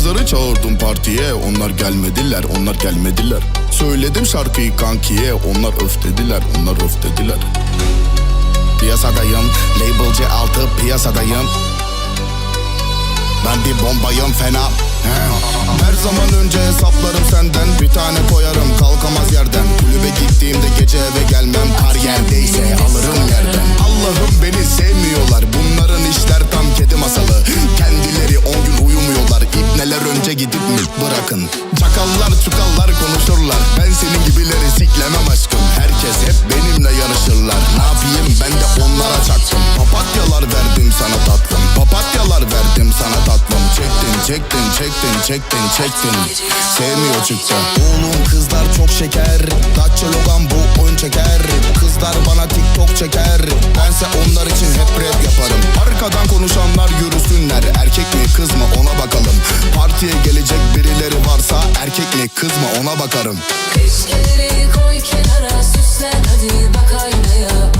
kızları çağırdım partiye. Onlar gelmediler onlar gelmediler. Söyledim şarkıyı kankiye. Onlar öf dediler onlar öf dediler. Piyasadayım labelci altı piyasadayım. Ben bir bombayım fena. He. Her zaman önce hesaplarım senden. Bir tane koyarım kalkamaz yerden. Kulübe gittiğimde gece eve gelmem. Kar yerdeyse alırım yerden. Allah'ım beni çektin çektin çektin Sevmiyor çıktı Oğlum kızlar çok şeker. Dacia Logan bu oyun çeker. Kızlar bana TikTok çeker. Bense onlar için hep rap yaparım. Arkadan konuşanlar yürüsünler. Erkek mi kız mı ona bakalım. Partiye gelecek birileri varsa Erkek mi kız mı ona bakarım. İlişkileri koy kenara süslen. Hadi bak aynaya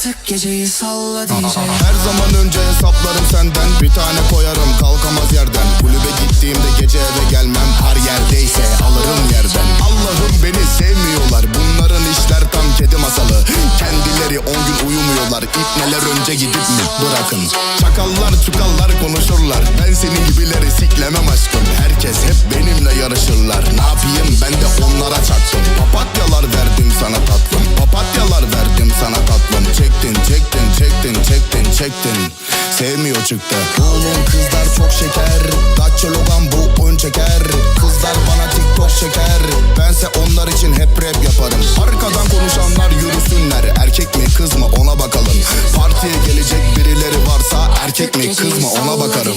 Artık geceyi salla DJ Her zaman önce hesaplarım senden. Bir tane koyarım kalkamaz yerden. Kulübe gittiğimde gece eve gelmem. Her yerdeyse alırım yerden. Allah'ım beni sevmiyorlar. Bunların işler tam kedi masalı. Kendileri on gün uyumuyorlar. İpneler önce gidip mi? Bırakın. Çakallar çukallar konuşurlar. Ben senin gibileri siklemem aşkım. Herkes hep benimle yarışırlar. Ne yapayım? Ben de onlara çaktım. Papatyalar verdim sana tatlım. Papatyalar verdim sana tatlım Çektin çektin çektin çektin çektin. Sevmiyor çıktı. Oğlum kızlar çok şeker. Dacia Logan bu oyun çeker. Kızlar bana TikTok çeker. Bense onlar için hep rap yaparım. Arkadan konuşanlar yürüsünler. Erkek mi kız mı ona bakalım. Partiye gelecek birileri varsa Erkek mi kız mı ona bakarım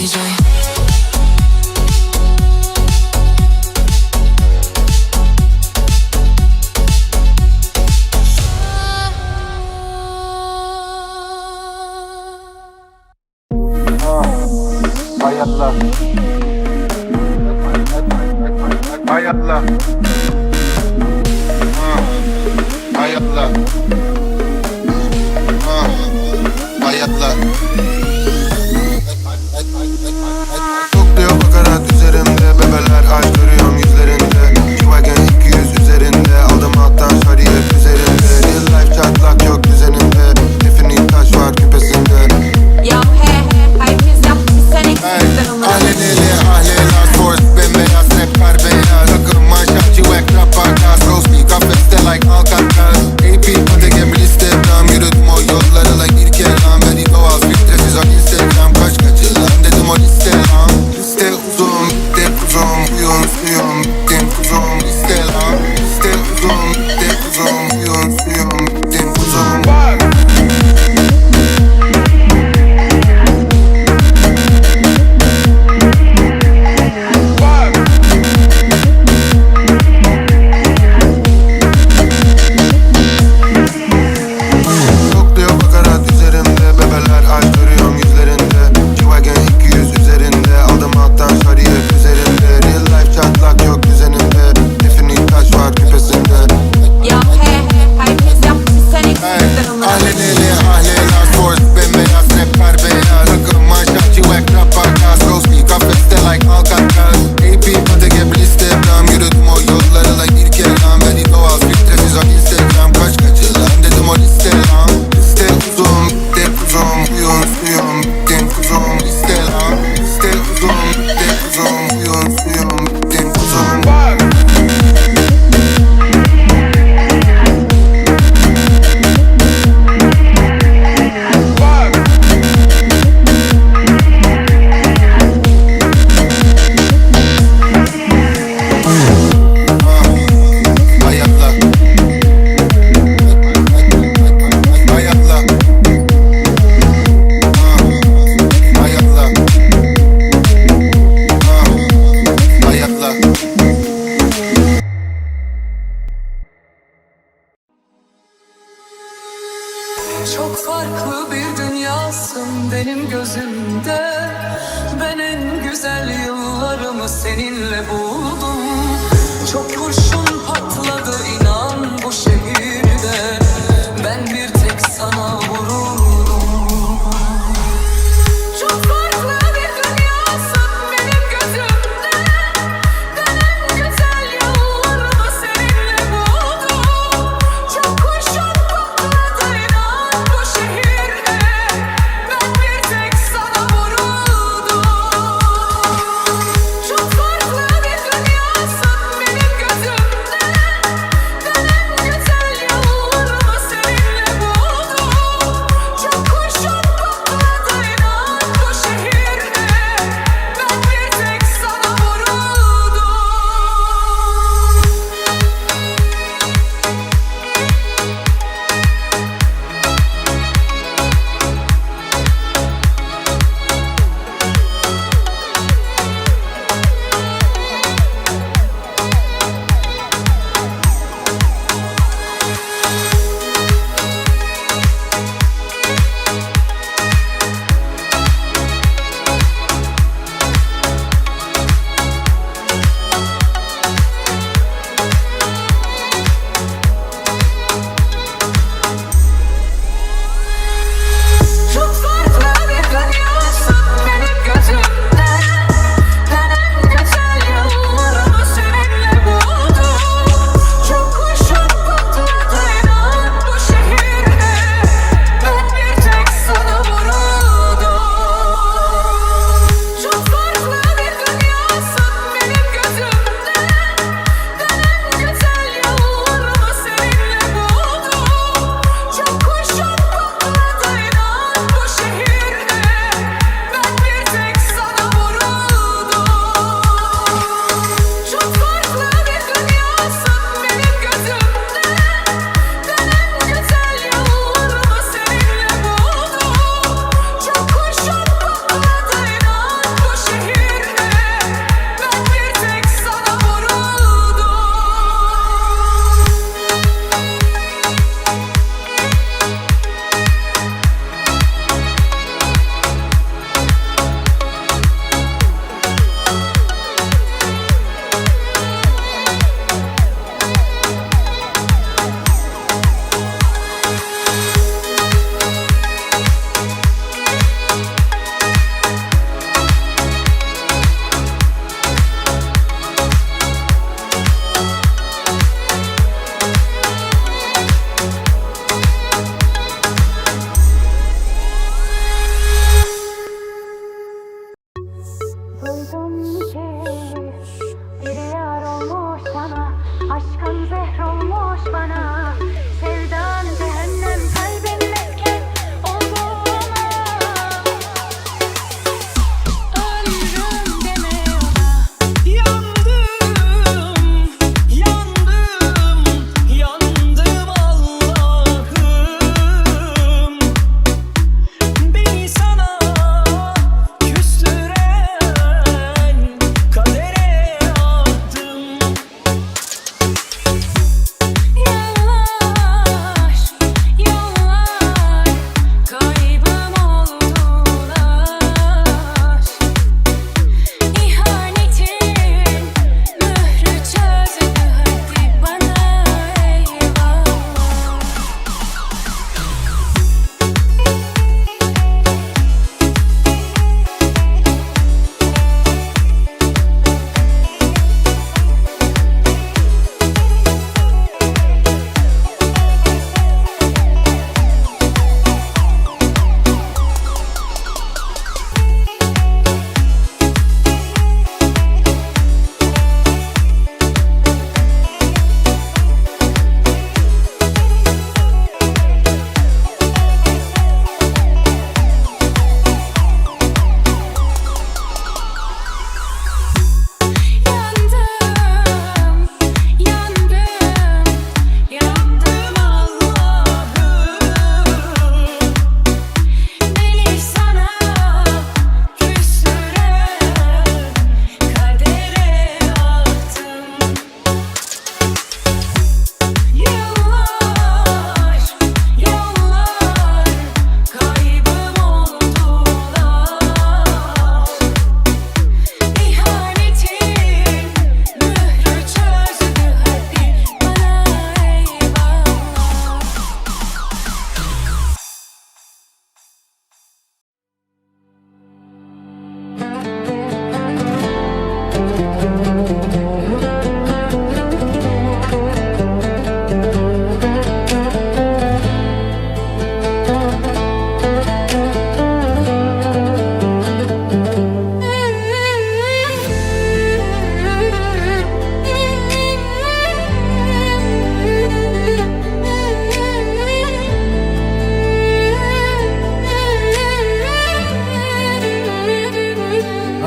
Hayatla. Ah, Hayatla. Ah, Hayatla. Çok diyor bakarak üzerimde Bebeler aşk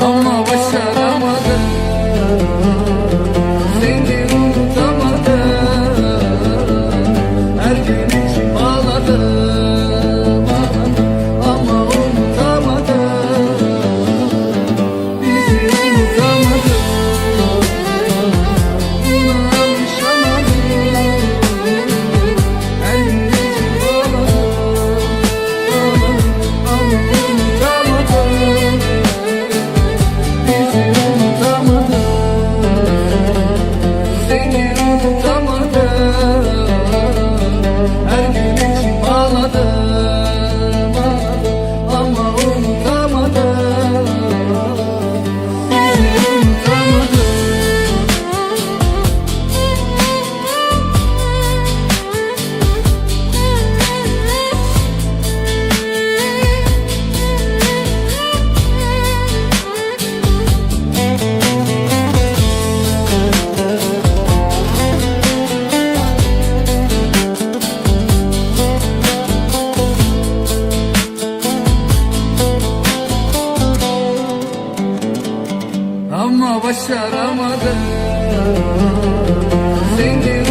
Oh, yaşamadım Seni